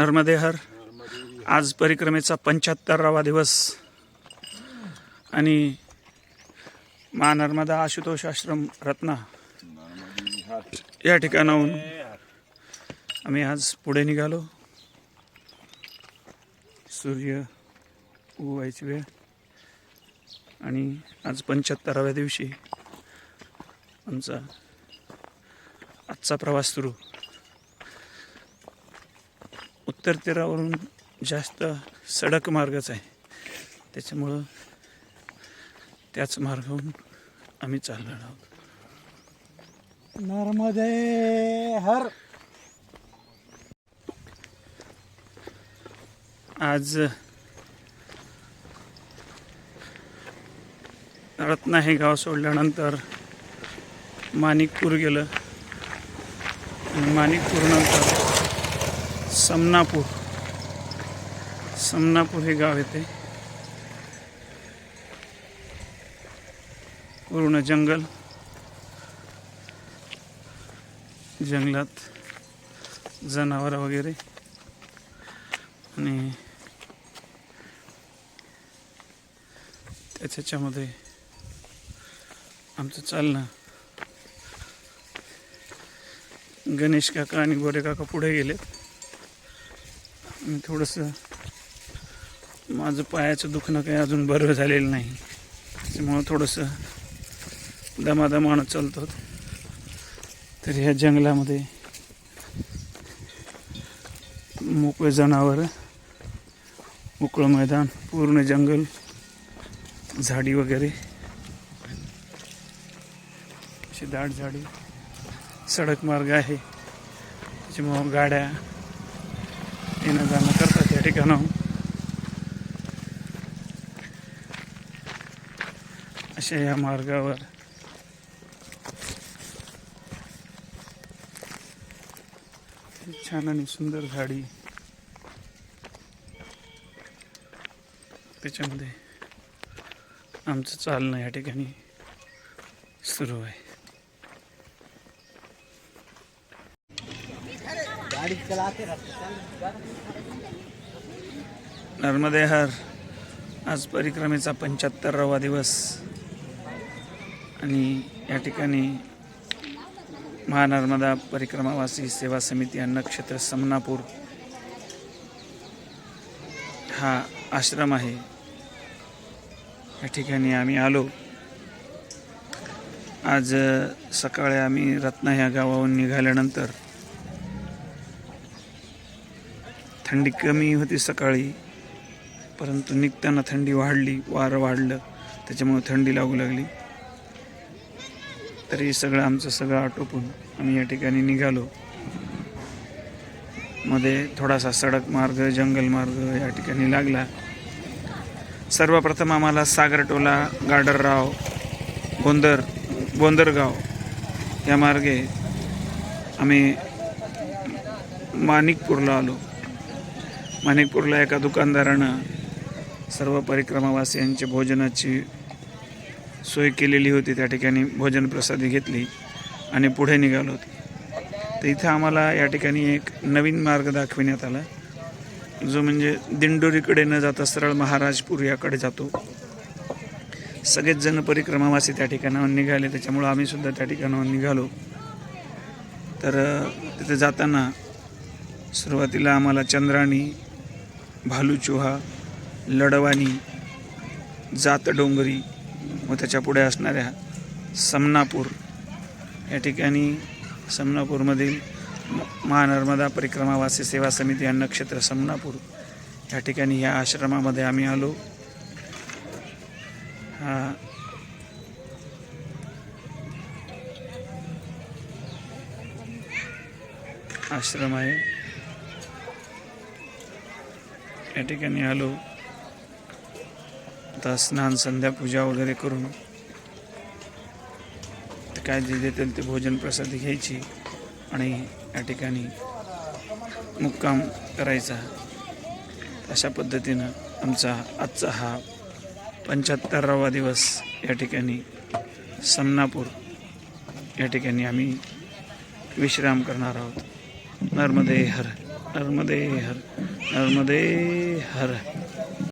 नर्मदेहर आज परिक्रमेचा पंच्याहत्तरावा दिवस. आणि मा नर्मदा आशुतोष आश्रम रत्ना. या ठिकाणाहून आम्ही आज पुढे निघालो. सूर्य उगवायची वेळ. आणि आज पंच्याहत्तराव्या दिवशी आमचा आजचा प्रवास सुरू. उत्तर तीरावरून जास्त सडक मार्गच आहे. त्याच्यामुळं त्याच मार्गावरून आम्ही चालणार आहोत. नर्मदे हर. आज रत्ना हे गाव सोडल्यानंतर माणिकपूर गेलं. आणि माणिकपूर नंतर समनापूर. समनापूर हे गाव येते. पूर्ण जंगल. जंगलात जनावरं वगैरे. आणि त्याच्यामध्ये आमचं चालणं. गणेश काका आणि गोरे काका पुढे गेलेत. आणि थोडंसं माझं पायाचं दुखणं काही अजून बरं झालेलं नाही. त्याच्यामुळं थोडंसं दमादमानं चालतो. तर ह्या जंगलामध्ये मोकळे जनावर मोकळं मैदान पूर्ण जंगल झाडी वगैरे. अशी दाट झाडी सडक मार्ग आहे. त्याच्यामुळं गाड्या येणं जाणं करतात या ठिकाणाहून. अशा या मार्गावर. छान आणि सुंदर झाडी. त्याच्यामध्ये आमचं चालणं या ठिकाणी सुरू आहे गाड़ी चलाते नर्मदे हर. आज परिक्रमेचा पंच्याहत्तरावा दिवस. आणि या ठिकाणी महानर्मदा परिक्रमावासी सेवा समिती अन्नक्षेत्र समनापूर हा आश्रम आहे. या ठिकाणी आम्ही आलो. आज सकाळी आम्ही रत्ना ह्या गावाहून निघाल्यानंतर थंडी कमी होती सकाळी परंतु निघताना थंडी वाढली वारं वाढलं त्याच्यामुळे थंडी लागू लागली. तरी सगळं आमचं सगळं आटोपून आम्ही या ठिकाणी निघालो. मध्ये थोडासा सडक मार्ग जंगल मार्ग या ठिकाणी लागला. सर्वप्रथम आम्हाला सागरटोला गाडरराव गोंदर गोंदरगाव या मार्गे आम्ही माणिकपूरला आलो. माणिकपूरला एका दुकानदारानं सर्व परिक्रमावासियांची भोजनाची सोय केलेली होती. त्या ठिकाणी भोजन प्रसादी घेतली आणि पुढे निघालो होतो. तर इथं आम्हाला या ठिकाणी एक नवीन मार्ग दाखविण्यात आला. जो म्हणजे दिंडोरीकडे न जाता सरळ महाराजपूर याकडे जातो. सगळेच जण परिक्रमावासी त्या ठिकाणाहून निघाले. त्याच्यामुळं आम्हीसुद्धा त्या ठिकाणाहून निघालो. तर तिथे जाताना सुरुवातीला आम्हाला चंद्राणी भालूचुहा लडवानी जात डोंगरी व त्याच्या पुढे असणाऱ्या समनापूर. या ठिकाणी समनापूरमधील म- महानर्मदा परिक्रमावासी सेवा समिती अन्नक्षेत्र समनापूर. या ठिकाणी या आश्रमामध्ये आम्ही आलो. हा. आश्रम आहे. या ठिकाणी आलो. आता स्नान संध्या पूजा वगैरे करून ते काय जे देतील ते भोजन प्रसादी घ्यायची आणि या ठिकाणी मुक्काम करायचा. अशा पद्धतीनं आमचा आजचा हा पंच्याहत्तरावा दिवस या ठिकाणी समनापूर या ठिकाणी आम्ही विश्राम करणार आहोत. नर्मदे हर नर्मदे हर. नर्मदे हर